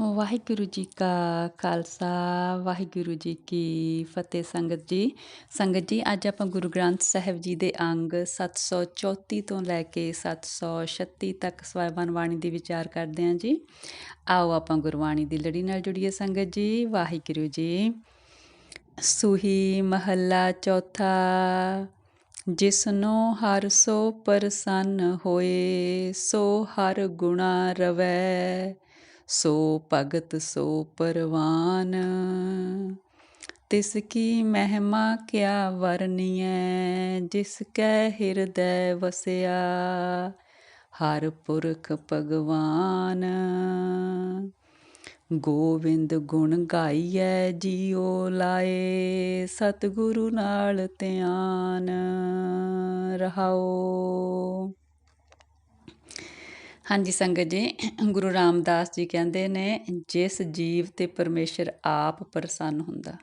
ਵਾਹਿਗੁਰੂ ਜੀ ਕਾ ਖਾਲਸਾ, ਵਾਹਿਗੁਰੂ ਜੀ ਕੀ ਫਤਿਹ ਸੰਗਤ ਜੀ। ਸੰਗਤ ਜੀ, ਅੱਜ ਆਪਾਂ ਗੁਰੂ ਗ੍ਰੰਥ ਸਾਹਿਬ ਜੀ ਦੇ ਅੰਗ 734 ਤੋਂ ਲੈ ਕੇ 736 ਤੱਕ ਸਵੈਬਨ ਬਾਣੀ ਦੀ ਵਿਚਾਰ ਕਰਦੇ ਹਾਂ ਜੀ। ਆਓ ਆਪਾਂ ਗੁਰਬਾਣੀ ਦੀ ਲੜੀ ਨਾਲ ਜੁੜੀਏ ਸੰਗਤ ਜੀ। ਵਾਹਿਗੁਰੂ ਜੀ, ਸੁਹੀ ਮਹੱਲਾ ਚੌਥਾ, ਜਿਸਨੋ ਹਰ ਸੋ ਪ੍ਰਸੰਨ ਹੋਏ, ਸੋ ਹਰ ਗੁਣਾ ਰਵੈ। ਸੋ ਭਗਤ ਸੋ ਪਰਵਾਨ। ਤਿਸ ਕੀ ਮਹਿਮਾ ਕਿਆ ਵਰਨੀਐ ਜਿਸ ਕੈ ਹਿਰਦੈ ਵਸਿਆ, ਹਰ ਪੁਰਖ ਭਗਵਾਨ। ਗੋਵਿੰਦ ਗੁਣ ਗਾਈਐ, ਜੀਉ ਲਾਏ, ਸਤਿਗੁਰੂ ਨਾਲ ਧਿਆਨ ਰਹਾਓ। ਹਾਂਜੀ ਸੰਗਤ ਜੀ, ਗੁਰੂ ਰਾਮਦਾਸ ਜੀ ਕਹਿੰਦੇ ਨੇ, ਜਿਸ ਜੀਵ ਤੇ ਪਰਮੇਸ਼ਰ ਆਪ ਪ੍ਰਸੰਨ ਹੁੰਦਾ,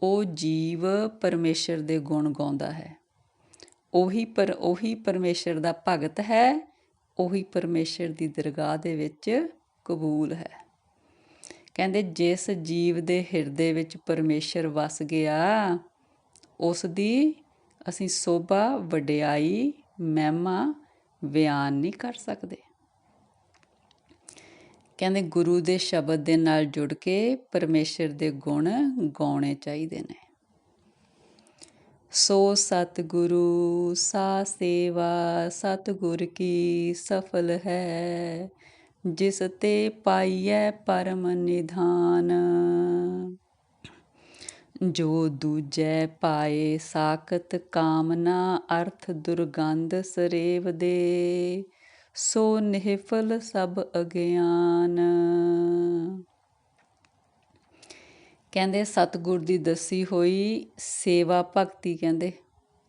ਉਹ ਜੀਵ ਪਰਮੇਸ਼ਰ ਦੇ ਗੁਣ ਗਾਉਂਦਾ ਹੈ। ਉਹੀ ਪਰ, ਉਹੀ ਪਰਮੇਸ਼ਰ ਦਾ ਭਗਤ ਹੈ, ਉਹੀ ਪਰਮੇਸ਼ਰ ਦੀ ਦਰਗਾਹ ਦੇ ਵਿੱਚ ਕਬੂਲ ਹੈ। ਕਹਿੰਦੇ, ਜਿਸ ਜੀਵ ਦੇ ਹਿਰਦੇ ਵਿੱਚ ਪਰਮੇਸ਼ਰ ਵਸ ਗਿਆ, ਉਸ ਦੀ ਅਸੀਂ ਸੋਭਾ, ਵਡਿਆਈ, ਮਹਿਮਾ ਬਿਆਨ ਨਹੀਂ ਕਰ ਸਕਦੇ। ਕਹਿੰਦੇ ਗੁਰੂ ਦੇ ਸ਼ਬਦ ਦੇ ਨਾਲ ਜੁੜ ਕੇ ਪਰਮੇਸ਼ਰ ਦੇ ਗੁਣ ਗਾਉਣੇ ਚਾਹੀਦੇ ਨੇ। ਸੋ ਸਤਿਗੁਰੂ, ਸਾ ਸੇਵਾ, ਸਤਿਗੁਰ ਕੀ ਸਫਲ ਹੈ, ਜਿਸ ਤੇ ਪਾਈਐ ਪਰਮ ਨਿਧਾਨ। ਜੋ ਦੂਜੈ ਪਾਏ ਸਾਖਤ ਕਾਮਨਾ ਅਰਥ ਦੁਰਗੰਧ ਸਰੇਵ ਦੇ, ਸੋ ਨਿਹਫਲ ਸਭ ਅਗਿਆਨ। ਕਹਿੰਦੇ, ਸਤਗੁਰ ਦੀ ਦਸੀ ਹੋਈ ਸੇਵਾ ਭਗਤੀ ਕਹਿੰਦੇ,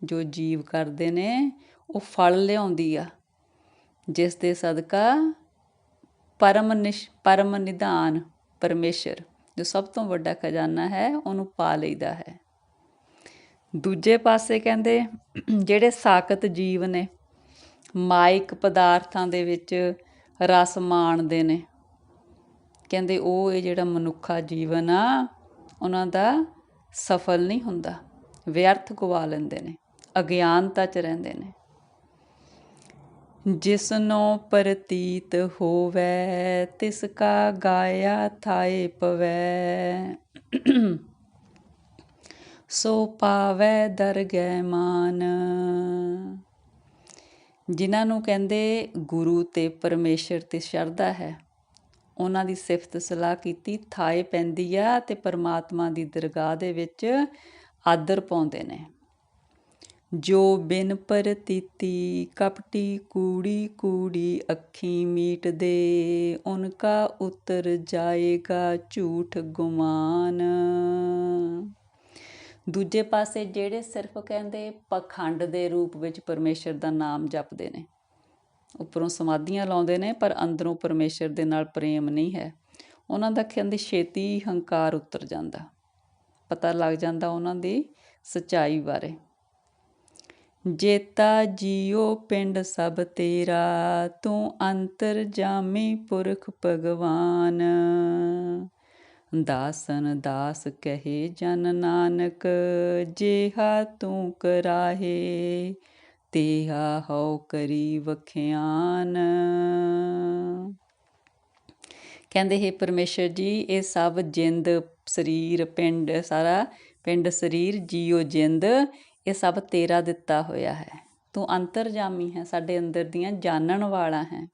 ਜੋ ਜੀਵ ਕਰਦੇ ਨੇ, ਉਹ ਫਲ ਲਿਆਉਂਦੀ ਆ ਜਿਸ ਦੇ ਸਦਕਾ ਪਰਮ ਨਿਸ਼, ਪਰਮ ਨਿਧਾਨ, ਪਰਮੇਸ਼ਰ ਜੋ ਸਭ ਤੋਂ ਵੱਡਾ ਖਜ਼ਾਨਾ ਹੈ, ਉਹਨੂੰ ਪਾ ਲਈਦਾ ਹੈ। ਦੂਜੇ ਪਾਸੇ ਕਹਿੰਦੇ, ਜਿਹੜੇ ਸਾਖਤ ਜੀਵ ਨੇ ਮਾਇਕ ਪਦਾਰਥਾਂ ਦੇ ਵਿੱਚ ਰਸ ਮਾਣਦੇ ਨੇ। ਕਹਿੰਦੇ, ਉਹ ਇਹ ਜਿਹੜਾ ਮਨੁੱਖਾ ਜੀਵਨ ਆ, ਉਹਨਾਂ ਦਾ ਸਫਲ ਨਹੀਂ ਹੁੰਦਾ। ਵਿਅਰਥ ਗਵਾ ਲੈਂਦੇ ਨੇ, ਅਗਿਆਨਤਾ 'ਚ ਰਹਿੰਦੇ ਨੇ। ਜਿਸਨੋ ਪ੍ਰਤੀਤ ਹੋਵੇ, ਤਿਸ ਕਾ ਗਾਇਆ ਥਾਏ ਪਵੈ। ਸੋ ਪਾਵੈ ਦਰਗਹਿ ਮਾਨ। ਜਿਨ੍ਹਾਂ ਨੂੰ ਕਹਿੰਦੇ ਗੁਰੂ ਤੇ ਪਰਮੇਸ਼ਰ ਤੇ ਸ਼ਰਧਾ ਹੈ, ਉਹਨਾਂ ਦੀ ਸਿਫਤ ਸਲਾਹ ਕੀਤੀ, ਥਾਏ ਪੈਂਦੀ ਆ ਤੇ ਪਰਮਾਤਮਾ ਦੀ ਦਰਗਾਹ ਦੇ ਵਿੱਚ ਆਦਰ ਪਾਉਂਦੇ ਨੇ। ਜੋ ਬਿਨ ਪਰਤੀਤੀ ਕਪਟੀ ਕੂੜੀ ਕੂੜੀ ਅੱਖੀ ਮੀਟਦੇ ਉਨਕਾ ਉਤਰ ਜਾਏਗਾ ਝੂਠ ਗੁਮਾਨ। ਦੂਜੇ ਪਾਸੇ ਜਿਹੜੇ ਸਿਰਫ ਕਹਿੰਦੇ ਪਖੰਡ ਦੇ ਰੂਪ ਵਿੱਚ ਪਰਮੇਸ਼ਰ ਦਾ ਨਾਮ ਜਪਦੇ ਨੇ, ਉੱਪਰੋਂ ਸਮਾਧੀਆਂ ਲਾਉਂਦੇ ਨੇ, ਪਰ ਅੰਦਰੋਂ ਪਰਮੇਸ਼ਰ ਦੇ ਨਾਲ ਪ੍ਰੇਮ ਨਹੀਂ ਹੈ। ਉਹਨਾਂ ਦਾ ਕਹਿੰਦੇ ਛੇਤੀ ਹੰਕਾਰ ਉਤਰ ਜਾਂਦਾ। ਪਤਾ ਲੱਗ ਜਾਂਦਾ ਉਹਨਾਂ ਦੀ ਸਚਾਈ ਬਾਰੇ। ਜੇਤਾ ਜੀਓ ਪਿੰਡ ਸਭ ਤੇਰਾ, ਤੂੰ ਅੰਤਰ ਜਾਮੀ ਪੁਰਖ ਭਗਵਾਨ। ਦਾਸਨ ਦਾਸ ਕਹੇ ਜਨ ਨਾਨਕ, ਜੇਹਾ ਤੂੰ ਕਰਾਹੇ, ਤੇਹਾ ਹਉ ਕਰੀ ਵਖਿਆਨ। ਕਹਿੰਦੇ, ਹੈ ਪਰਮੇਸ਼ਰ ਜੀ, ਇਹ ਸਭ ਜਿੰਦ, ਸਰੀਰ, ਪਿੰਡ, ਸਾਰਾ ਪਿੰਡ, ਸਰੀਰ ਜੀਓ ਜਿੰਦ ਇਹ ਸਭ ਤੇਰਾ ਦਿੱਤਾ ਹੋਇਆ ਹੈ। ਤੂੰ ਅੰਤਰਜਾਮੀ ਹੈ, ਸਾਡੇ ਅੰਦਰ ਦੀਆਂ ਜਾਣਨ ਵਾਲਾ ਹੈ।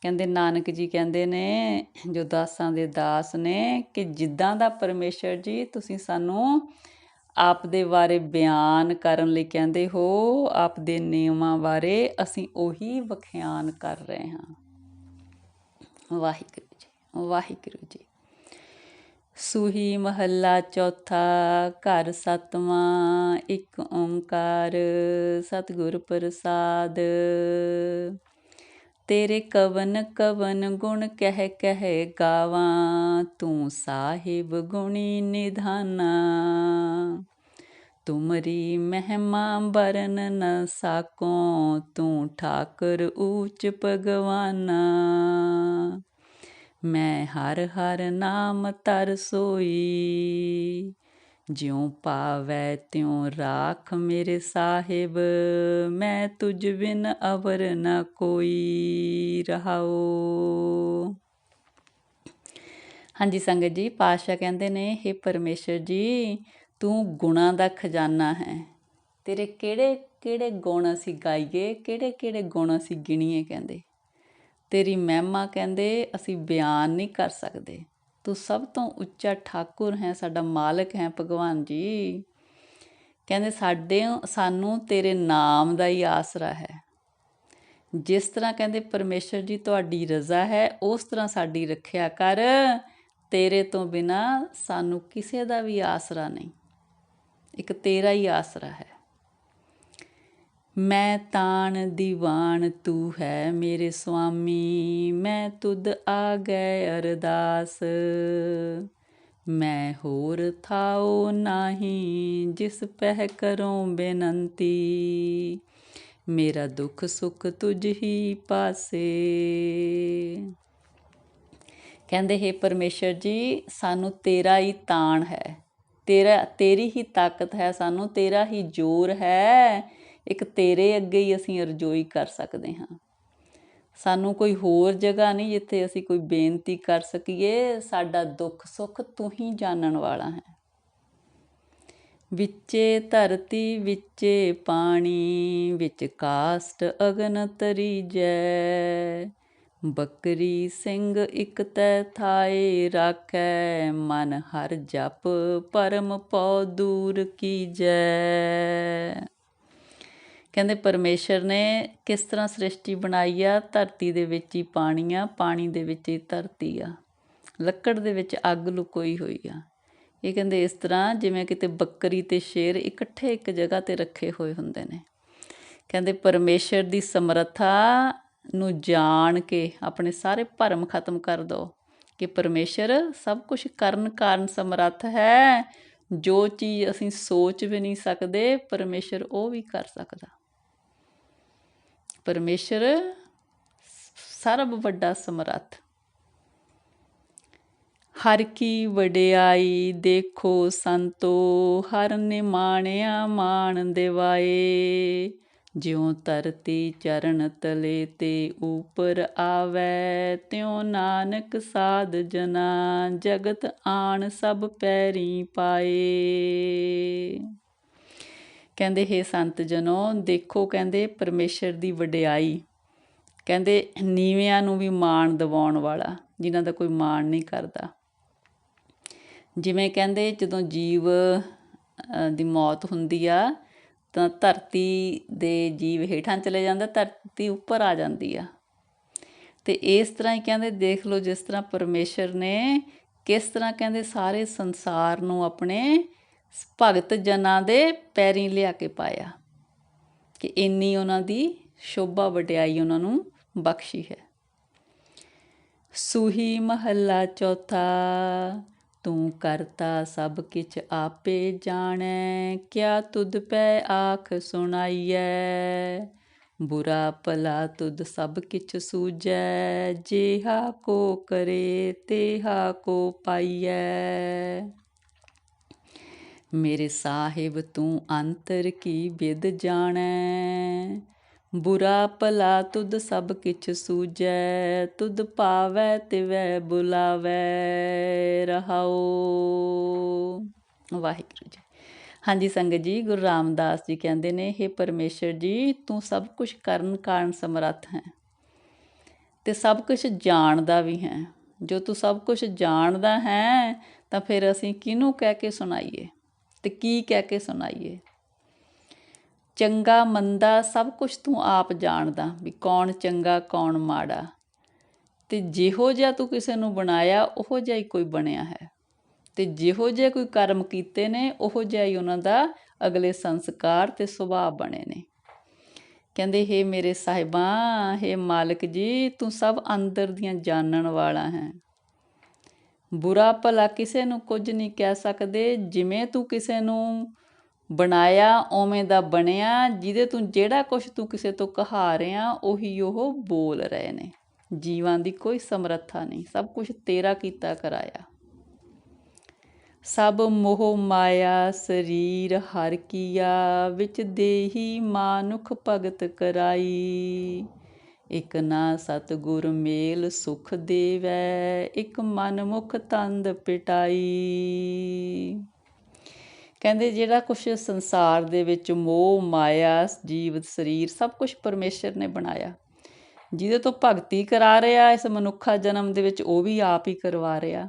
ਕਹਿੰਦੇ ਨਾਨਕ ਜੀ ਕਹਿੰਦੇ ਨੇ, ਜੋ ਦਾਸਾਂ ਦੇ ਦਾਸ ਨੇ, ਕਿ ਜਿੱਦਾਂ ਦਾ ਪਰਮੇਸ਼ਰ ਜੀ ਤੁਸੀਂ ਸਾਨੂੰ ਆਪ ਦੇ ਬਾਰੇ ਬਿਆਨ ਕਰਨ ਲਈ ਕਹਿੰਦੇ ਹੋ, ਆਪ ਦੇ ਨਿਯਮਾਂ ਬਾਰੇ ਅਸੀਂ ਉਹੀ ਵਿਖਿਆਨ ਕਰ ਰਹੇ ਹਾਂ। ਵਾਹਿਗੁਰੂ ਜੀ ਵਾਹਿਗੁਰੂ ਜੀ ਸੂਹੀ ਮਹੱਲਾ ਚੌਥਾ, ਘਰ ਸਤਵਾਂ, ਇੱਕ ਓੰਕਾਰ, ਸਤਿਗੁਰ ਪ੍ਰਸਾਦ। ਤੇਰੇ ਕਵਨ ਕਵਨ ਗੁਣ ਕਹਿ ਕਹਿ ਗਾਵਾਂ, ਤੂੰ ਸਾਹਿਬ ਗੁਣੀ ਨਿਧਾਨਾ। ਤੁਮਰੀ ਮਹਿਮਾ ਬਰਨ ਨ ਸਾਕੋ, ਤੂੰ ਠਾਕੁਰ ਊਚ ਭਗਵਾਨਾ। ਮੈਂ ਹਰ ਹਰ ਨਾਮ ਤਰ ਸੋਈ। ਜਿਉ ਪਾਵੈ ਤਿਉ ਰਾਖ ਮੇਰੇ ਸਾਹਿਬ, ਮੈਂ ਤੁਝ ਬਿਨ ਅਵਰ ਨ ਕੋਈ ਰਹਾਓ ਹਾਂਜੀ ਸੰਗਤ ਜੀ, ਪਾਤਸ਼ਾਹ ਕਹਿੰਦੇ ਨੇ हे ਪਰਮੇਸ਼ਰ ਜੀ, ਤੂੰ ਗੁਣਾਂ ਦਾ ਖਜ਼ਾਨਾ ਹੈ। ਤੇਰੇ ਕਿਹੜੇ ਕਿਹੜੇ ਗੁਣ ਅਸੀਂ ਗਾਈਏ ਕਿਹੜੇ ਕਿਹੜੇ ਗੁਣ ਅਸੀਂ ਗਿਣੀਏ ਕਹਿੰਦੇ। ਤੇਰੀ ਮਹਿਮਾ ਕਹਿੰਦੇ, ਅਸੀਂ ਬਿਆਨ ਨਹੀਂ ਕਰ ਸਕਦੇ। ਤੂੰ ਸਭ ਤੋਂ ਉੱਚਾ ਠਾਕੁਰ ਹੈ, ਸਾਡਾ ਮਾਲਕ ਹੈ ਭਗਵਾਨ ਜੀ। ਕਹਿੰਦੇ, ਸਾਡੇ, ਸਾਨੂੰ ਤੇਰੇ ਨਾਮ ਦਾ ਹੀ ਆਸਰਾ ਹੈ। ਜਿਸ ਤਰ੍ਹਾਂ ਕਹਿੰਦੇ, ਪਰਮੇਸ਼ਰ ਜੀ ਤੁਹਾਡੀ ਰਜ਼ਾ ਹੈ, ਉਸ ਤਰ੍ਹਾਂ ਸਾਡੀ ਰੱਖਿਆ ਕਰ। ਤੇਰੇ ਤੋਂ ਬਿਨਾ ਸਾਨੂੰ ਕਿਸੇ ਦਾ ਵੀ ਆਸਰਾ ਨਹੀਂ। ਇੱਕ ਤੇਰਾ ਹੀ ਆਸਰਾ ਹੈ। ਮੈਂ ਤਾਣ ਦੀਵਾਨ ਤੂੰ ਹੈ ਮੇਰੇ ਸੁਆਮੀ ਮੈਂ ਤੁਧ ਆ ਗਏ ਅਰਦਾਸ। ਮੈਂ ਹੋਰ ਥਾਉ ਨਹੀਂ, ਜਿਸ ਪਹਿ ਕਰੋ ਬੇਨੰਤੀ। ਮੇਰਾ ਦੁੱਖ ਸੁੱਖ ਤੁਝ ਹੀ ਪਾਸੇ। ਕਹਿੰਦੇ, ਹੈ ਪਰਮੇਸ਼ਰ ਜੀ, ਸਾਨੂੰ ਤੇਰਾ ਹੀ ਤਾਣ ਹੈ। ਤੇਰਾ, ਤੇਰੀ ਹੀ ਤਾਕਤ ਹੈ, ਸਾਨੂੰ ਤੇਰਾ ਹੀ ਜ਼ੋਰ ਹੈ। ਇੱਕ ਤੇਰੇ ਅੱਗੇ ਹੀ ਅਸੀਂ ਅਰਜ਼ੋਈ ਕਰ ਸਕਦੇ ਹਾਂ। ਸਾਨੂੰ ਕੋਈ ਹੋਰ ਜਗ੍ਹਾ ਨਹੀਂ ਜਿੱਥੇ ਅਸੀਂ ਕੋਈ ਬੇਨਤੀ ਕਰ ਸਕੀਏ, ਸਾਡਾ ਦੁੱਖ ਸੁੱਖ ਤੂੰ ਹੀ ਜਾਣਨ ਵਾਲਾ ਹੈ। ਵਿੱਚੇ ਧਰਤੀ, ਵਿੱਚੇ ਪਾਣੀ, ਵਿੱਚ ਕਾਸਟ ਅਗਨ ਤਰੀਜੈ। ਬੱਕਰੀ ਸਿੰਘ ਇਕ ਤੈ ਥਾਏ ਰਾਖੈ, ਮਨ ਹਰ ਜਪ ਪਰਮ ਪਉ ਦੂਰ ਕੀਜੈ। ਕਹਿੰਦੇ ਪਰਮੇਸ਼ਰ ਨੇ ਕਿਸ ਤਰ੍ਹਾਂ ਸ੍ਰਿਸ਼ਟੀ ਬਣਾਈ ਆ? ਧਰਤੀ ਦੇ ਵਿੱਚ ਹੀ ਪਾਣੀ ਆ, ਪਾਣੀ ਦੇ ਵਿੱਚ ਹੀ ਧਰਤੀ ਆ। ਲੱਕੜ ਦੇ ਵਿੱਚ ਅੱਗ ਲੁਕੋਈ ਹੋਈ ਆ। ਇਹ ਕਹਿੰਦੇ ਇਸ ਤਰ੍ਹਾਂ ਜਿਵੇਂ ਕਿਤੇ ਬੱਕਰੀ ਤੇ ਸ਼ੇਰ ਇਕੱਠੇ ਇੱਕ ਜਗ੍ਹਾ ਤੇ ਰੱਖੇ ਹੋਏ ਹੁੰਦੇ ਨੇ। ਕਹਿੰਦੇ ਪਰਮੇਸ਼ਰ ਦੀ ਸਮਰੱਥਾ ਨੂੰ ਜਾਣ ਕੇ ਆਪਣੇ ਸਾਰੇ ਭਰਮ ਖਤਮ ਕਰ ਦੋ ਕਿ ਪਰਮੇਸ਼ਰ ਸਭ ਕੁਝ ਕਰਨ ਕਾਰਨ ਸਮਰੱਥ ਹੈ। ਜੋ ਚੀਜ਼ ਅਸੀਂ ਸੋਚ ਵੀ ਨਹੀਂ ਸਕਦੇ, ਪਰਮੇਸ਼ਰ ਉਹ ਵੀ ਕਰ ਸਕਦਾ। ਪਰਮੇਸ਼ਰ ਸਰਬ ਵੱਡਾ ਸਮਰੱਥ ਹਰ ਕੀ ਵਡਿਆਈ ਦੇਖੋ ਸੰਤੋ, ਹਰ ਨੇ ਮਾਣਿਆ ਮਾਣ ਦਿਵਾਏ। ਜਿਉ ਧਰਤੀ ਚਰਨ ਤਲੇ ਤੇ ਉਪਰ ਆਵੈ, ਤਿਉ ਨਾਨਕ ਸਾਧ ਜਨਾ, ਜਗਤ ਆਣ ਸਭ ਪੈਰੀ ਪਾਏ। ਕਹਿੰਦੇ, ਹੇ ਸੰਤ ਜਨੋ, ਦੇਖੋ ਕਹਿੰਦੇ ਪਰਮੇਸ਼ਰ ਦੀ ਵਡਿਆਈ। ਕਹਿੰਦੇ, ਨੀਵਿਆਂ ਨੂੰ ਵੀ ਮਾਣ ਦਿਵਾਉਣ ਵਾਲਾ, ਜਿਨ੍ਹਾਂ ਦਾ ਕੋਈ ਮਾਣ ਨਹੀਂ ਕਰਦਾ। ਜਿਵੇਂ ਕਹਿੰਦੇ, ਜਦੋਂ ਜੀਵ ਦੀ ਮੌਤ ਹੁੰਦੀ ਆ, ਤਾਂ ਧਰਤੀ ਦੇ ਜੀਵ ਹੇਠਾਂ ਚਲੇ ਜਾਂਦਾ, ਧਰਤੀ ਉੱਪਰ ਆ ਜਾਂਦੀ ਆ। ਤੇ ਇਸ ਤਰ੍ਹਾਂ ਹੀ ਕਹਿੰਦੇ, ਦੇਖ ਲਓ ਜਿਸ ਤਰ੍ਹਾਂ ਪਰਮੇਸ਼ਰ ਨੇ ਕਿਸ ਤਰ੍ਹਾਂ ਕਹਿੰਦੇ ਸਾਰੇ ਸੰਸਾਰ ਨੂੰ ਆਪਣੇ ਭਗਤ ਜਨਾਂ ਦੇ ਪੈਰੀਂ ਲਿਆ ਕੇ ਪਾਇਆ ਕਿ ਇੰਨੀ ਉਹਨਾਂ ਦੀ ਸ਼ੋਭਾ ਵਡਿਆਈ ਉਹਨਾਂ ਨੂੰ ਬਖਸ਼ੀ ਹੈ। ਸੂਹੀ ਮਹੱਲਾ ਚੌਥਾ, ਤੂੰ ਕਰਤਾ ਸਭ ਕਿਛ ਆਪੇ ਜਾਣੈ, ਕਿਆ ਤੁਧ ਪੈ ਆਖ ਸੁਣਾਈਐ? ਬੁਰਾ ਭਲਾ ਤੁਧ ਸਭ ਕਿਛ ਸੂਜੈ ਜਿਹਾ ਕੋ ਕਰੇ ਤੇਹਾ ਕੋ ਪਾਈਐ। ਮੇਰੇ ਸਾਹਿਬ, ਤੂੰ ਅੰਤਰ ਕੀ ਵਿਦ ਜਾਣੈ? ਬੁਰਾ ਭਲਾ ਤੁਧ ਸਭ ਕਿਛ ਸੂਜੈ ਤੁਧ ਪਾਵੈ ਤਿਵੈ ਬੁਲਾਵੈ ਰਹਾਓ ਵਾਹਿਗੁਰੂ ਜੀ। ਹਾਂਜੀ, ਸੰਗਤ ਜੀ, ਗੁਰੂ ਰਾਮਦਾਸ ਜੀ ਕਹਿੰਦੇ ਨੇ हे ਪਰਮੇਸ਼ਰ ਜੀ, ਤੂੰ ਸਭ ਕੁਝ ਕਰਨ ਕਾਰਨ ਸਮਰੱਥ ਹੈ ਤੇ ਸਭ ਕੁਝ ਜਾਣਦਾ ਵੀ ਹੈ। ਜੋ ਤੂੰ ਸਭ ਕੁਝ ਜਾਣਦਾ ਹੈ, ਤਾਂ ਫਿਰ ਅਸੀਂ ਕਿਹਨੂੰ ਕਹਿ ਕੇ ਸੁਣਾਈਏ? ਤੇ ਕੀ ਕਹਿ ਕੇ ਸੁਣਾਈਏ? ਚੰਗਾ ਮੰਦਾ ਸਭ ਕੁਝ ਤੂੰ ਆਪ ਜਾਣਦਾ ਵੀ ਕੌਣ ਚੰਗਾ, ਕੌਣ ਮਾੜਾ। ਤੇ ਜਿਹੋ ਜਿਹਾ ਤੂੰ ਕਿਸੇ ਨੂੰ ਬਣਾਇਆ, ਉਹੋ ਜਿਹਾ ਹੀ ਕੋਈ ਬਣਿਆ ਹੈ। ਤੇ ਜਿਹੋ ਜਿਹਾ ਕੋਈ ਕਰਮ ਕੀਤੇ ਨੇ, ਉਹੋ ਜਿਹਾ ਹੀ ਉਹਨਾਂ ਦਾ ਅਗਲੇ ਸੰਸਕਾਰ ਤੇ ਸੁਭਾਅ ਬਣੇ ਨੇ। ਕਹਿੰਦੇ, ਹੈ ਮੇਰੇ ਸਾਹਿਬਾਂ, ਹੈ ਮਾਲਕ ਜੀ, ਤੂੰ ਸਭ ਅੰਦਰ ਦੀਆਂ ਜਾਣਨ ਵਾਲਾ ਹੈ। ਬੁਰਾ ਭਲਾ ਕਿਸੇ ਨੂੰ ਕੁਝ ਨਹੀਂ ਕਹਿ ਸਕਦੇ। ਜਿਵੇਂ ਤੂੰ ਕਿਸੇ ਨੂੰ ਬਣਾਇਆ ਓਵੇਂ ਦਾ ਬਣਿਆ, ਜਿਹਦੇ ਤੂੰ ਜਿਹੜਾ ਕੁਝ ਤੂੰ ਕਿਸੇ ਤੋਂ ਕਹਾ ਰਿਆ ਉਹੀ ਉਹ ਬੋਲ ਰਹੇ ਨੇ। ਜੀਵਾਂ ਦੀ ਕੋਈ ਸਮਰੱਥਾ ਨਹੀਂ, ਸਭ ਕੁਝ ਤੇਰਾ ਕੀਤਾ ਕਰਾਇਆ। ਸਭ ਮੋਹ ਮਾਇਆ, ਸਰੀਰ ਹਰ ਕੀਆ, ਵਿੱਚ ਦੇਹੀ ਮਾਨੁਖ ਭਗਤ ਕਰਾਈ। ਇਕ ਨਾ ਸਤਗੁਰ ਮੇਲ ਸੁਖ ਦੇਵੈ, ਇਕ ਮਨ ਮੁਖ ਤੰਦ ਪਿਟਾਈ। ਕਹਿੰਦੇ ਜਿਹੜਾ ਕੁਛ ਸੰਸਾਰ ਦੇ ਵਿੱਚ ਮੋਹ, ਮਾਇਆ ਜੀਵਤ ਸਰੀਰ ਸਭ ਕੁਝ ਪਰਮੇਸ਼ਰ ਨੇ ਬਣਾਇਆ। ਜਿਹਦੇ ਤੋਂ ਭਗਤੀ ਕਰਾ ਰਿਹਾ, ਇਸ ਮਨੁੱਖਾ ਜਨਮ ਦੇ ਵਿੱਚ ਉਹ ਵੀ ਆਪ ਹੀ ਕਰਵਾ ਰਿਹਾ।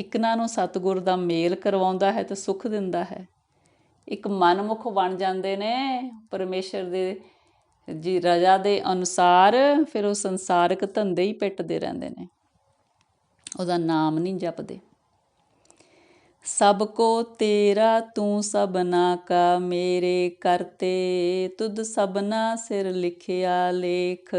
ਇਕਨਾਂ ਨੂੰ ਸਤਗੁਰ ਦਾ ਮੇਲ ਕਰਵਾਉਂਦਾ ਹੈ ਤੇ ਸੁੱਖ ਦਿੰਦਾ ਹੈ। ਇੱਕ ਮਨਮੁਖ ਬਣ ਜਾਂਦੇ ਨੇ, ਪਰਮੇਸ਼ਰ ਦੇ ਜੀ, ਰਜਾ ਦੇ ਅਨੁਸਾਰ ਫਿਰ ਉਹ ਸੰਸਾਰਿਕ ਧੰਦੇ ਹੀ ਪਿੱਟਦੇ ਰਹਿੰਦੇ ਨੇ। ਉਹਦਾ ਨਾਮ ਨਹੀਂ ਜਪਦੇ। ਸਭ ਕੋ ਤੇਰਾ ਤੂੰ ਸਬਨਾ ਕਾ, ਮੇਰੇ ਕਰਤੇ ਤੁਧ ਸਭਨਾ ਸਿਰ ਲਿਖਿਆ ਲੇਖ।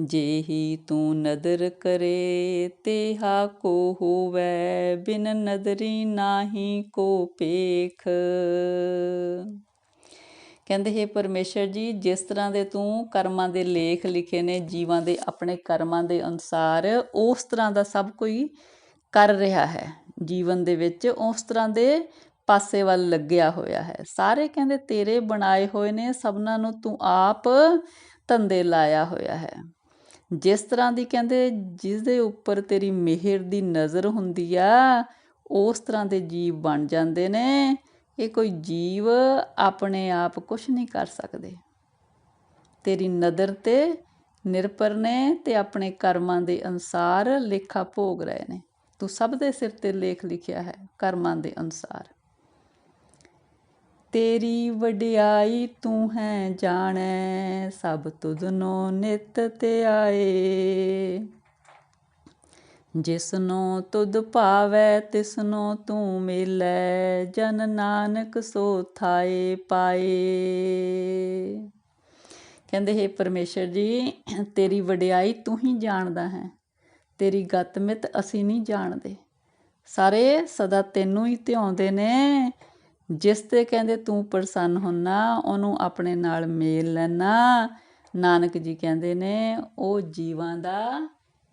ਜੇਹੀ ਤੂੰ ਨਦਰ ਕਰੇ, ਤੇਹਾ ਕੋ ਹੋਵੇ, ਬਿਨ ਨਦਰੀ ਨਾਹੀ ਕੋ ਪੇਖ। ਕਹਿੰਦੇ, ਹੈ ਪਰਮੇਸ਼ਰ ਜੀ, ਜਿਸ ਤਰ੍ਹਾਂ ਦੇ ਤੂੰ ਕਰਮਾਂ ਦੇ ਲੇਖ ਲਿਖੇ ਨੇ, ਜੀਵਾਂ ਦੇ ਆਪਣੇ ਕਰਮਾਂ ਦੇ ਅਨੁਸਾਰ, ਉਸ ਤਰ੍ਹਾਂ ਦਾ ਸਭ ਕੋਈ ਕਰ ਰਿਹਾ ਹੈ। ਜੀਵਨ ਦੇ ਵਿੱਚ ਉਸ ਤਰ੍ਹਾਂ ਦੇ ਪਾਸੇ ਵੱਲ ਲੱਗਿਆ ਹੋਇਆ ਹੈ। ਸਾਰੇ ਕਹਿੰਦੇ, ਤੇਰੇ ਬਣਾਏ ਹੋਏ ਨੇ, ਸਭਨਾਂ ਨੂੰ ਤੂੰ ਆਪ ਧੰਦੇ ਲਾਇਆ ਹੋਇਆ ਹੈ। ਜਿਸ ਤਰ੍ਹਾਂ ਦੀ ਕਹਿੰਦੇ ਜਿਸ ਦੇ ਉੱਪਰ ਤੇਰੀ ਮਿਹਰ ਦੀ ਨਜ਼ਰ ਹੁੰਦੀ ਆ, ਉਸ ਤਰ੍ਹਾਂ ਦੇ ਜੀਵ ਬਣ ਜਾਂਦੇ ਨੇ। ਇਹ ਕੋਈ ਜੀਵ ਆਪਣੇ ਆਪ ਕੁਝ ਨਹੀਂ ਕਰ ਸਕਦੇ। ਤੇਰੀ ਨਜ਼ਰ ਤੇ ਨਿਰਪਰ ਨੇ ਤੇ ਆਪਣੇ ਕਰਮਾਂ ਦੇ ਅਨਸਾਰ ਲੇਖਾ ਭੋਗ ਰਹੇ ਨੇ। ਤੂੰ ਸਭ ਦੇ ਸਿਰ ਤੇ ਲੇਖ ਲਿਖਿਆ ਹੈ ਕਰਮਾਂ ਦੇ ਅਨਸਾਰ। ਤੇਰੀ ਵਡਿਆਈ ਤੂੰ ਹੈ ਜਾਣੈ, ਸਭ ਤੁਧਨੋ ਨਿਤ ਤੇ ਆਏ। ਜਿਸਨੋ ਤੁਧ ਭਾਵੈ ਤਿਸਨੋ ਤੂੰ ਮਿਲੈ, ਜਨ ਨਾਨਕ ਸੋ ਥਾਏ ਪਾਏ। ਕਹਿੰਦੇ, ਹੈ ਪਰਮੇਸ਼ਰ ਜੀ, ਤੇਰੀ ਵਡਿਆਈ ਤੂੰ ਹੀ ਜਾਣਦਾ ਹੈ, ਤੇਰੀ ਗਤਮਿਤ ਅਸੀਂ ਨਹੀਂ ਜਾਣਦੇ। ਸਾਰੇ ਸਦਾ ਤੈਨੂੰ ਹੀ ਧਿਆਉਂਦੇ ਨੇ। ਜਿਸ ਤੇ ਕਹਿੰਦੇ, ਤੂੰ ਪ੍ਰਸੰਨ ਹੁੰਨਾ, ਉਹਨੂੰ ਆਪਣੇ ਨਾਲ ਮੇਲ ਲੈਣਾ ਨਾਨਕ ਜੀ ਕਹਿੰਦੇ ਨੇ, ਉਹ ਜੀਵਾਂ ਦਾ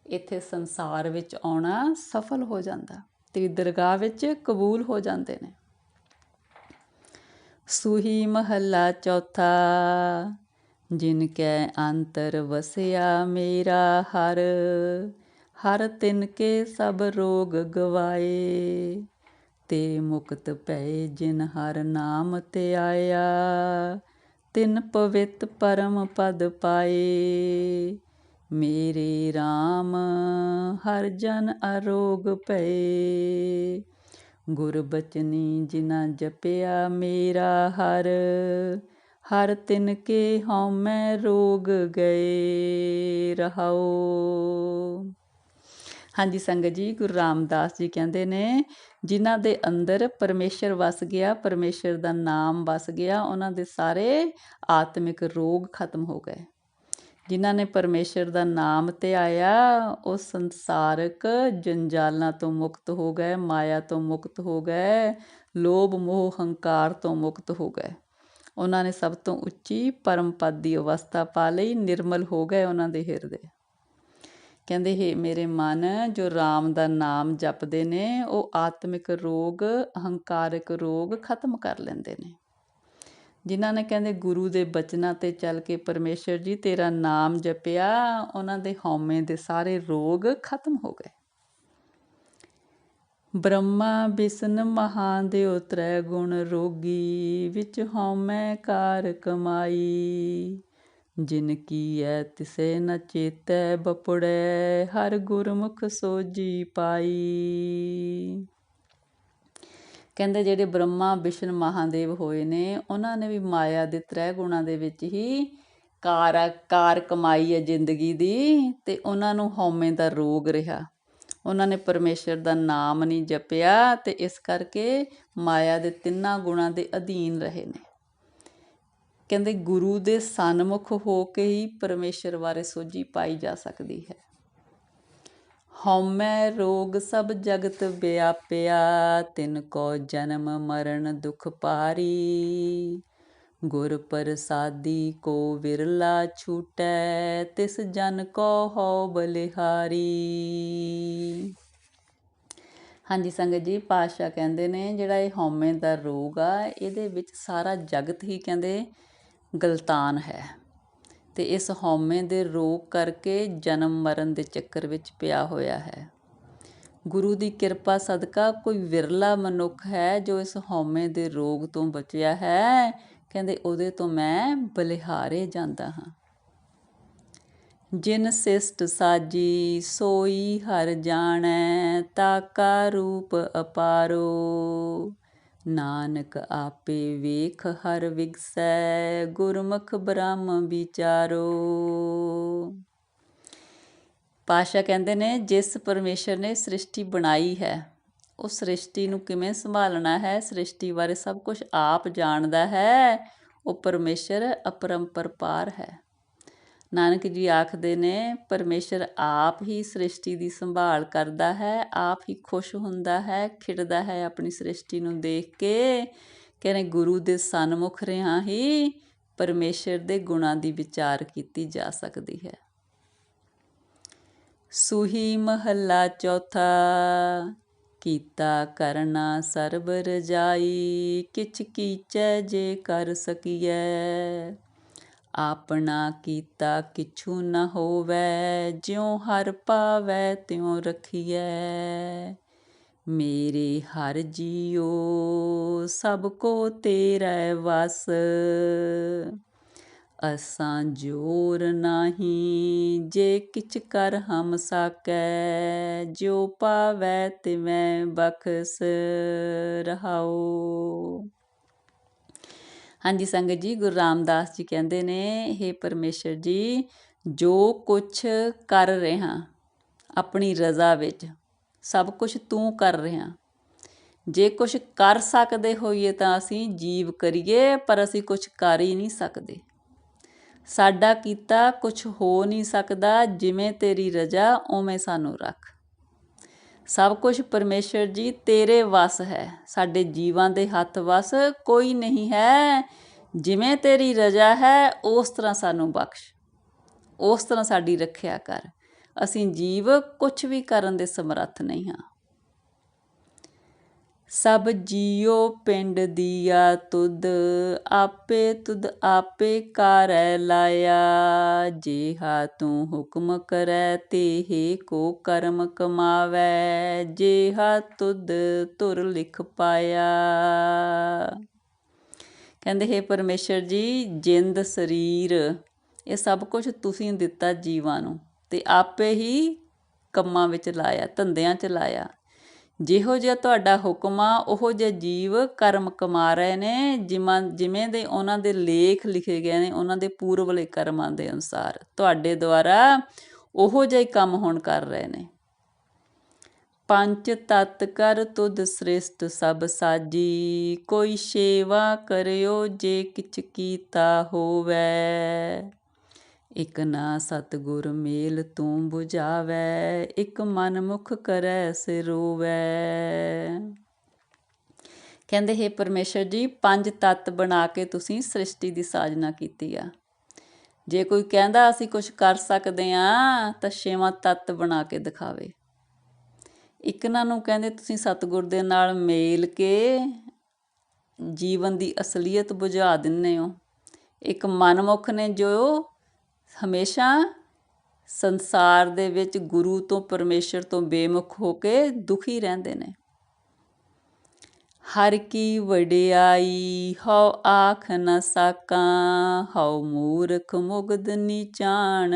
ਇੱਥੇ ਸੰਸਾਰ ਵਿੱਚ ਆਉਣਾ ਸਫਲ ਹੋ ਜਾਂਦਾ। ਤੇ ਦਰਗਾਹ ਵਿੱਚ ਕਬੂਲ ਹੋ ਜਾਂਦੇ ਨੇ। ਸੂਹੀ ਮਹੱਲਾ ਚੌਥਾ, ਜਿਨ ਕੈ ਅੰਤਰ ਵਸਿਆ ਮੇਰਾ ਹਰ ਹਰ ਤਿਨ ਕੇ ਸਭ ਰੋਗ ਗਵਾਏ। ਤੇ ਮੁਕਤ ਪਏ ਜਿਨ ਹਰ ਨਾਮ ਤੇ ਆਇਆ, ਤਿਨ ਪਵਿੱਤ ਪਰਮ ਪਦ ਪਾਏ। ਮੇਰੇ RAM ਹਰ ਜਨ ਅਰੋਗ ਪਏ। ਗੁਰਬਚਨੀ ਜਿਨਾ ਜਪਿਆ ਮੇਰਾ ਹਰ ਹਰ ਤਿਨ ਕੇ ਹਉ ਮੈਂ ਰੋਗ ਗਏ ਰਹਾਓ ਹਾਂਜੀ ਸੰਗਤ ਜੀ, ਗੁਰੂ ਰਾਮਦਾਸ ਜੀ ਕਹਿੰਦੇ ਨੇ, ਜਿਨ੍ਹਾਂ ਦੇ ਅੰਦਰ ਪਰਮੇਸ਼ਰ ਵਸ ਗਿਆ, ਪਰਮੇਸ਼ਰ ਦਾ ਨਾਮ ਵਸ ਗਿਆ, ਉਹਨਾਂ ਦੇ ਸਾਰੇ ਆਤਮਿਕ ਰੋਗ ਖਤਮ ਹੋ ਗਏ। ਜਿਨ੍ਹਾਂ ਨੇ ਪਰਮੇਸ਼ਰ ਦਾ ਨਾਮ ਧਿਆਇਆ ਉਹ ਸੰਸਾਰਕ ਜੰਜਾਲਾਂ ਤੋਂ ਮੁਕਤ ਹੋ ਗਏ, ਮਾਇਆ ਤੋਂ ਮੁਕਤ ਹੋ ਗਏ, ਲੋਭ, ਮੋਹ, ਹੰਕਾਰ ਤੋਂ ਮੁਕਤ ਹੋ ਗਏ। ਉਹਨਾਂ ਨੇ ਸਭ ਤੋਂ ਉੱਚੀ ਪਰਮ ਪਦ ਦੀ ਅਵਸਥਾ ਪਾ ਲਈ, ਨਿਰਮਲ ਹੋ ਗਏ ਉਹਨਾਂ ਦੇ ਹਿਰਦੇ। ਕਹਿੰਦੇ, ਹੈ ਮੇਰੇ ਮਨ, ਜੋ RAM ਦਾ ਨਾਮ ਜਪਦੇ ਨੇ, ਉਹ ਆਤਮਿਕ ਰੋਗ ਅਹੰਕਾਰਕ ਰੋਗ ਖਤਮ ਕਰ ਲੈਂਦੇ ਨੇ। ਜਿਨ੍ਹਾਂ ਨੇ ਕਹਿੰਦੇ ਗੁਰੂ ਦੇ ਬਚਨਾਂ ਤੇ ਚੱਲ ਕੇ ਪਰਮੇਸ਼ਰ ਜੀ ਤੇਰਾ ਨਾਮ ਜਪਿਆ, ਉਹਨਾਂ ਦੇ ਹਉਮੈ ਦੇ ਸਾਰੇ ਰੋਗ ਖਤਮ ਹੋ ਗਏ। ਬ੍ਰਹਮਾ ਬਿਸ਼ਨ ਮਹਾਦੇਵ ਤ੍ਰੈ ਗੁਣ ਰੋਗੀ, ਵਿੱਚ ਹਉਮੈ ਕਾਰ ਕਮਾਈ। ਜਿਨ ਕੀ ਕੀਐ ਤਿਸੇ ਨ ਚੇਤੈ ਬਪੜੈ, ਹਰ ਗੁਰਮੁਖ ਸੋਜੀ ਪਾਈ। ਕਹਿੰਦੇ ਜਿਹੜੇ ਬ੍ਰਹਮਾ, ਵਿਸ਼ਨ, ਮਹਾਦੇਵ ਹੋਏ ਨੇ, ਉਹਨਾਂ ਨੇ ਵੀ ਮਾਇਆ ਦੇ ਤ੍ਰੈ ਗੁਣਾਂ ਦੇ ਵਿੱਚ ਹੀ ਕਾਰ ਕਾਰ ਕਮਾਈ ਹੈ ਜ਼ਿੰਦਗੀ ਦੀ ਤੇ ਉਹਨਾਂ ਨੂੰ ਹਉਮੈ ਦਾ ਰੋਗ ਰਿਹਾ। ਉਹਨਾਂ ਨੇ ਪਰਮੇਸ਼ਰ ਦਾ ਨਾਮ ਨਹੀਂ ਜਪਿਆ ਤੇ ਇਸ ਕਰਕੇ ਮਾਇਆ ਦੇ ਤਿੰਨਾਂ ਗੁਣਾਂ ਦੇ ਅਧੀਨ ਰਹੇ ਨੇ। ਕਹਿੰਦੇ ਗੁਰੂ ਦੇ ਸਨਮੁਖ ਹੋ ਕੇ ਹੀ ਪਰਮੇਸ਼ਰ ਬਾਰੇ ਸੋਝੀ ਪਾਈ ਜਾ ਸਕਦੀ ਹੈ। ਹਉਮੈ ਰੋਗ ਸਭ ਜਗਤ ਵਿਆਪਿਆ, ਤਿਨ ਕੋ ਜਨਮ ਮਰਨ ਦੁਖ ਪਾਰੀ ਗੁਰ ਪ੍ਰਸਾਦੀ ਕੋ ਵਿਰਲਾ ਛੂਟੈ, ਤਿਸ ਜਨ ਕੋ ਹੋ ਬਲਿਹਾਰੀ। ਹਾਂਜੀ ਸੰਗਤ ਜੀ ਪਾਸ਼ਾ ਕਹਿੰਦੇ ਨੇ, ਜਿਹੜਾ ਇਹ ਹਉਮੈ ਦਾ ਰੋਗ ਆ, ਇਹਦੇ ਵਿੱਚ ਸਾਰਾ ਜਗਤ ਹੀ ਕਹਿੰਦੇ ਗਲਤਾਨ ਹੈ। ਅਤੇ ਇਸ ਹਉਮੈ ਦੇ ਰੋਗ ਕਰਕੇ ਜਨਮ ਮਰਨ ਦੇ ਚੱਕਰ ਵਿੱਚ ਪਿਆ ਹੋਇਆ ਹੈ। ਗੁਰੂ ਦੀ ਕਿਰਪਾ ਸਦਕਾ ਕੋਈ ਵਿਰਲਾ ਮਨੁੱਖ ਹੈ ਜੋ ਇਸ ਹਉਮੈ ਦੇ ਰੋਗ ਤੋਂ ਬਚਿਆ ਹੈ। ਕਹਿੰਦੇ, ਉਹਦੇ ਤੋਂ ਮੈਂ ਬਲਿਹਾਰੇ ਜਾਂਦਾ ਹਾਂ। ਜਿਨ ਸਿਸ਼ਟ ਸਾਜੀ, ਸੋਈ ਹਰ ਜਾਣੈ ਤਾਕਾ ਰੂਪ ਅਪਾਰੋ। ਨਾਨਕ ਆਪੇ ਵੇਖ ਹਰ ਵਿਗਸੈ, ਗੁਰਮੁਖ ਬ੍ਰਹਮ ਵਿਚਾਰੋ। ਪਾਸ਼ਾ ਕਹਿੰਦੇ ਨੇ, ਜਿਸ ਪਰਮੇਸ਼ਰ ਨੇ ਸ੍ਰਿਸ਼ਟੀ ਬਣਾਈ ਹੈ, ਉਹ ਸ੍ਰਿਸ਼ਟੀ ਨੂੰ ਕਿਵੇਂ ਸੰਭਾਲਣਾ ਹੈ? ਸ੍ਰਿਸ਼ਟੀ ਬਾਰੇ ਸਭ ਕੁਝ ਆਪ ਜਾਣਦਾ ਹੈ। ਉਹ ਪਰਮੇਸ਼ਰ ਅਪਰੰਪਰ ਪਾਰ ਹੈ। ਨਾਨਕ ਜੀ ਆਖਦੇ ਨੇ, ਪਰਮੇਸ਼ਰ ਆਪ ਹੀ ਸ੍ਰਿਸ਼ਟੀ ਦੀ ਸੰਭਾਲ ਕਰਦਾ ਹੈ, ਆਪ ਹੀ ਖੁਸ਼ ਹੁੰਦਾ ਹੈ, ਖਿੜਦਾ ਹੈ ਆਪਣੀ ਸ੍ਰਿਸ਼ਟੀ ਨੂੰ ਦੇਖ ਕੇ। ਕਹਿੰਦੇ ਗੁਰੂ ਦੇ ਸਨਮੁਖ ਰਿਆਂ ਹੀ ਪਰਮੇਸ਼ਰ ਦੇ ਗੁਣਾਂ ਦੀ ਵਿਚਾਰ ਕੀਤੀ ਜਾ ਸਕਦੀ ਹੈ। ਸੁਹੀ ਮਹੱਲਾ ਚੌਥਾ, ਕੀਤਾ ਕਰਨਾ ਸਰਬ ਰਜਾਈ, ਕਿਛ ਕੀਚੈ ਜੇ ਕਰ ਸਕੀਐ। ਆਪਣਾ ਕੀਤਾ ਕਿਛੂ ਨ ਹੋਵੈ, ਜਿਉ ਹਰ ਪਾਵੈ ਤਿਉ ਰਖੀਐ। ਮੇਰੇ ਹਰ ਜੀਉ, ਸਭ ਕੋ ਤੇਰੇ ਵਸ। ਅਸਾਂ ਜੋਰ ਨਾਹੀ, ਜੇ ਕਿਛ ਕਰ ਹਮ ਸਾਕੈ ਜੋ ਪਾਵੈ ਤਿਵੈ ਬਖਸ ਰਹਾਓ ਹਾਂਜੀ ਸੰਗਤ ਜੀ, ਗੁਰੂ ਰਾਮਦਾਸ ਜੀ ਕਹਿੰਦੇ ਨੇ हे ਪਰਮੇਸ਼ਰ ਜੀ, ਜੋ ਕੁਛ ਕਰ ਰਿਹਾ ਆਪਣੀ ਰਜ਼ਾ ਵਿੱਚ, ਸਭ ਕੁਝ ਤੂੰ ਕਰ ਰਿਹਾ। ਜੇ ਕੁਝ ਕਰ ਸਕਦੇ ਹੋਈਏ ਤਾਂ ਅਸੀਂ ਜੀਵ ਕਰੀਏ, ਪਰ ਅਸੀਂ ਕੁਝ ਕਰ ਹੀ ਨਹੀਂ ਸਕਦੇ। ਸਾਡਾ ਕੀਤਾ ਕੁਝ ਹੋ ਨਹੀਂ ਸਕਦਾ, ਜਿਵੇਂ ਤੇਰੀ ਰਜ਼ਾ, ਉਵੇਂ ਸਾਨੂੰ ਰੱਖ। ਸਭ ਕੁਝ ਪਰਮੇਸ਼ਰ ਜੀ ਤੇਰੇ ਵਸ ਹੈ। ਸਾਡੇ ਜੀਵਾਂ ਦੇ ਹੱਥ ਵਸ ਕੋਈ ਨਹੀਂ ਹੈ। ਜਿਵੇਂ ਤੇਰੀ ਰਜ਼ਾ ਹੈ, ਉਸ ਤਰ੍ਹਾਂ ਸਾਨੂੰ ਬਖਸ਼। ਉਸ ਤਰ੍ਹਾਂ ਸਾਡੀ ਰੱਖਿਆ ਕਰ। ਅਸੀਂ ਜੀਵ ਕੁਝ ਵੀ ਕਰਨ ਦੇ ਸਮਰੱਥ ਨਹੀਂ ਹਾਂ। ਸਭ ਜੀਉ ਪਿੰਡ ਦੀਆ ਤੁਧ, ਆਪੇ ਤੁਧ ਆਪੇ ਕਰੈ ਲਾਇਆ। ਜੇਹਾ ਤੂੰ ਹੁਕਮ ਕਰੈ, ਤੇਹੇ ਕੋ ਕਰਮ ਕਮਾਵੈ। ਜਿਹਾ ਤੁਧ ਤੁਰ ਲਿਖ ਪਾਇਆ। ਕਹਿੰਦੇ, ਹੈ ਪਰਮੇਸ਼ਰ ਜੀ, ਜਿੰਦ, ਸਰੀਰ, ਇਹ ਸਭ ਕੁਝ ਤੁਸੀਂ ਦਿੱਤਾ ਜੀਵਾਂ ਨੂੰ ਤੇ ਆਪੇ ਹੀ ਕੰਮਾਂ ਵਿੱਚ ਲਾਇਆ, ਧੰਦਿਆਂ 'ਚ ਲਾਇਆ। ਜਿਹੋ ਜਿਹਾ ਤੁਹਾਡਾ ਹੁਕਮ ਆ, ਉਹੋ ਜਿਹਾ ਜੀਵ ਕਰਮ ਕਮਾ ਰਹੇ ਨੇ ਜਿਵੇਂ ਜਿਵੇਂ ਦੇ ਉਹਨਾਂ ਦੇ ਲੇਖ ਲਿਖੇ ਗਏ ਨੇ, ਉਹਨਾਂ ਦੇ ਪੂਰਵਲੇ ਕਰਮਾਂ ਦੇ ਅਨੁਸਾਰ। ਤੁਹਾਡੇ ਦੁਆਰਾ ਉਹੋ ਹੀ ਕੰਮ ਹੁਣ ਕਰ ਰਹੇ ਨੇ। ਪੰਜ ਤਤ ਕਰ ਤੁਧ ਸ੍ਰਿਸ਼ਟ ਸਭ ਸਾਜੀ, ਕੋਈ ਸੇਵਾ ਕਰਿਓ ਜੇ ਕਿਛ ਕੀਤਾ ਹੋਵੇ। ਇਕ ਨਾ ਸਤਗੁਰ ਮੇਲ ਤੂੰ 부ਝਾਵੈ ਇਕ ਮਨ ਮੁਖ ਕਰੈ ਸਿਰੋਵੈ ਕਹਿੰਦੇ, ਹੈ ਪਰਮੇਸ਼ਰ ਜੀ, ਪੰਜ ਤੱਤ ਬਣਾ ਕੇ ਤੁਸੀਂ ਸ੍ਰਿਸ਼ਟੀ ਦੀ ਸਾਜਨਾ ਕੀਤੀ ਆ। ਜੇ ਕੋਈ ਕਹਿੰਦਾ, ਅਸੀਂ ਕੁਝ ਕਰ ਸਕਦੇ ਆ, ਤਾਂ ਛੇਵਾਂ ਤੱਤ ਬਣਾ ਕੇ ਦਿਖਾਵੇ। ਇੱਕ ਨਾ ਨੂੰ ਕਹਿੰਦੇ, ਤੁਸੀਂ ਸਤਗੁਰ ਦੇ ਨਾਲ ਮੇਲ ਕੇ ਜੀਵਨ ਦੀ ਅਸਲੀਅਤ ਬੁਝਾ ਦਿੰਨੇ ਹੋ ਇੱਕ ਮਨਮੁਖ ਨੇ ਜੋ ਹਮੇਸ਼ਾ ਸੰਸਾਰ ਦੇ ਵਿੱਚ ਗੁਰੂ ਤੋਂ ਪਰਮੇਸ਼ਰ ਤੋਂ ਬੇਮੁਖ ਹੋ ਕੇ ਦੁਖੀ ਰਹਿੰਦੇ ਨੇ। ਹਰ ਕੀ ਵਡਿਆਈ, ਹਉ ਆਖ ਨ ਸਾਕਾਂ, ਹਉ ਮੂਰਖ ਮੁਗਦ ਨੀਚਾਣ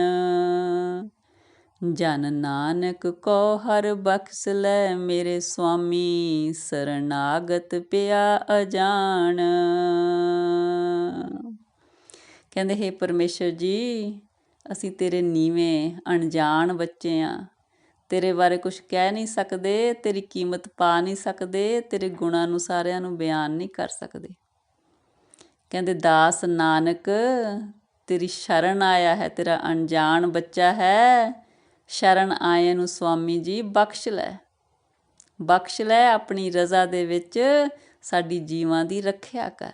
ਜਨ ਨਾਨਕ ਕੋ ਹਰ ਬਖਸ਼ ਲੈ ਮੇਰੇ ਸੁਆਮੀ ਸਰਨਾਗਤ ਪਿਆ ਅਜਾਣ। ਕਹਿੰਦੇ, ਹੈ ਪਰਮੇਸ਼ਰ ਜੀ, ਅਸੀਂ ਤੇਰੇ ਨੀਵੇਂ, ਅਣਜਾਣ ਬੱਚੇ ਆ। ਤੇਰੇ ਬਾਰੇ ਕੁਝ ਕਹਿ ਨਹੀਂ ਸਕਦੇ, ਤੇਰੀ ਕੀਮਤ ਪਾ ਨਹੀਂ ਸਕਦੇ, ਤੇਰੇ ਗੁਣਾਂ ਨੂੰ ਸਾਰਿਆਂ ਨੂੰ ਬਿਆਨ ਨਹੀਂ ਕਰ ਸਕਦੇ। ਕਹਿੰਦੇ, ਦਾਸ ਨਾਨਕ, ਤੇਰੀ ਸ਼ਰਨ ਆਇਆ ਹੈ, ਤੇਰਾ ਅਣਜਾਣ ਬੱਚਾ ਹੈ। ਸ਼ਰਨ ਆਏ ਨੂੰ ਸੁਆਮੀ ਜੀ, ਬਖਸ਼ ਲੈ। ਬਖਸ਼ ਲੈ ਆਪਣੀ ਰਜ਼ਾ ਦੇ ਵਿੱਚ, ਸਾਡੀ ਜੀਵਾਂ ਦੀ ਰੱਖਿਆ ਕਰ।